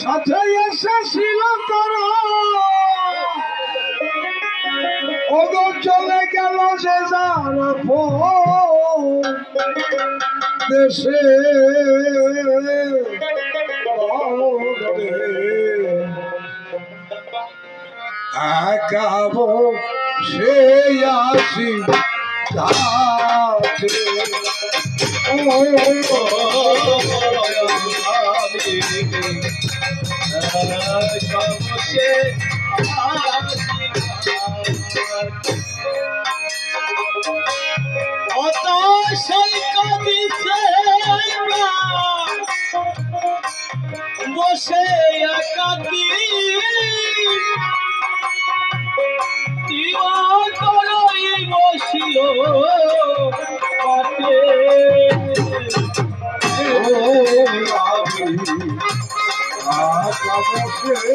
সাথে এসেছিল তারা। ওগো চলে গেল যে যার দেশে একাবো সে আসি তাতে বসে একাকি দিবাকরই বসিল। পাতে ও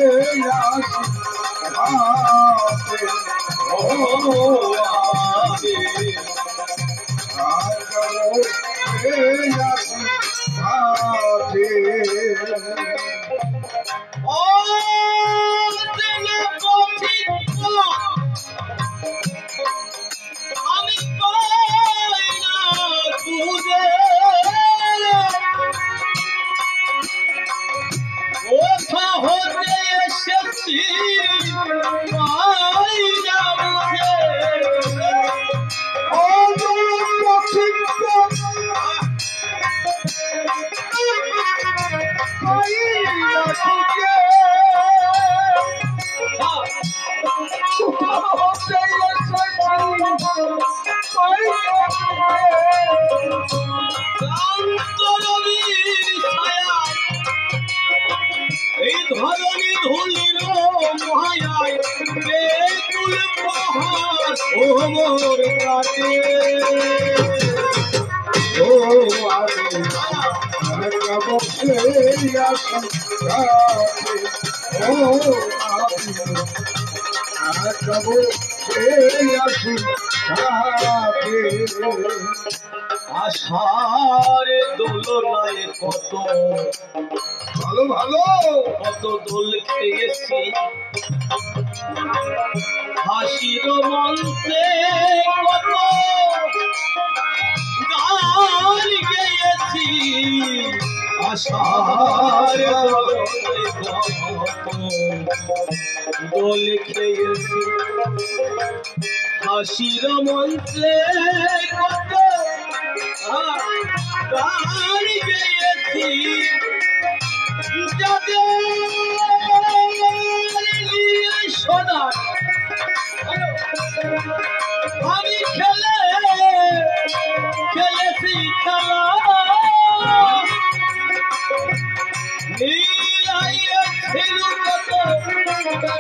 এই ধরনী ধুলির মহায় বেকুল পাহাড় ও মোর কাটে আশার দোলনায় কত ভালো ভালো। কত দোল খেয়েছি। হাসির মঞ্চে কত গান গেয়েছি। আশার দোল খেয়েছি। হাসির মন্ত্রে কত গান যাদের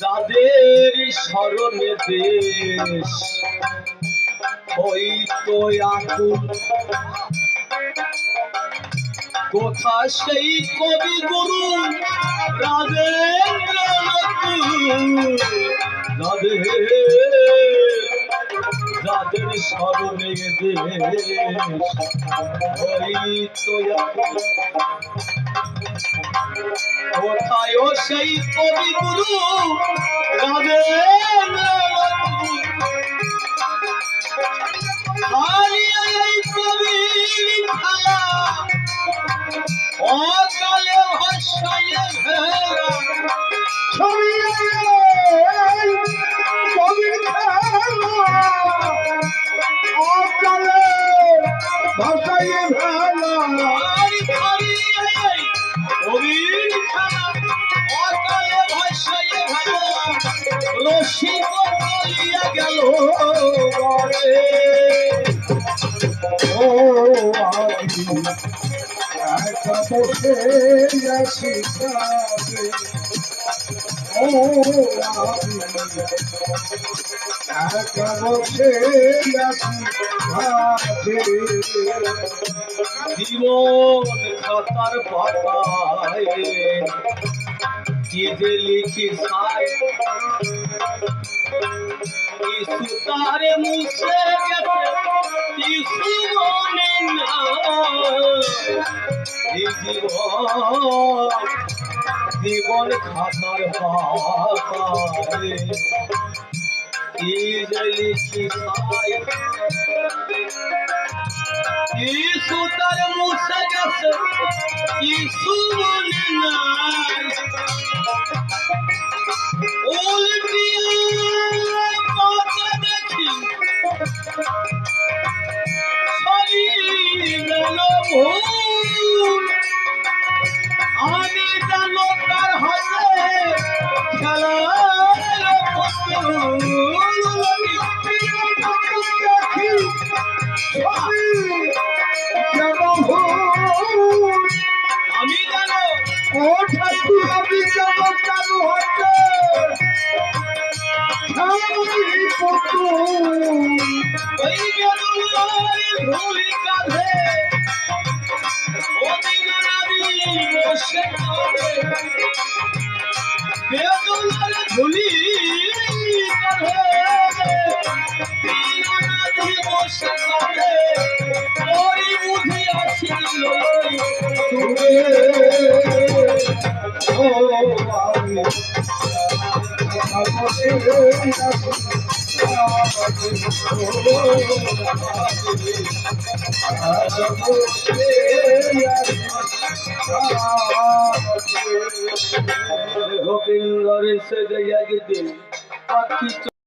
যাদের স্মরণে দেশ হইতো আকুল কোথা সেই কবি গুরু যাদের যাদের স্মরণে কোথায় সেই কবি গুরু রাজেন্দ্র অকালে ভাষায় ভেরা ছবি জীবন খাতার পাতায় কি যে লিখি সাই কিছু তারে মুছে গেছে কিছু মনে জীবন খাতার পাতায় কি যে লিখি সাই কিছু তার মুছে দেখি সরি আমি জানো কাঁধে ওদিন নারী বসে থাকে বেদুলার ধুলি কাঁধে বসে গোবিন্দর সে একদিন পাখি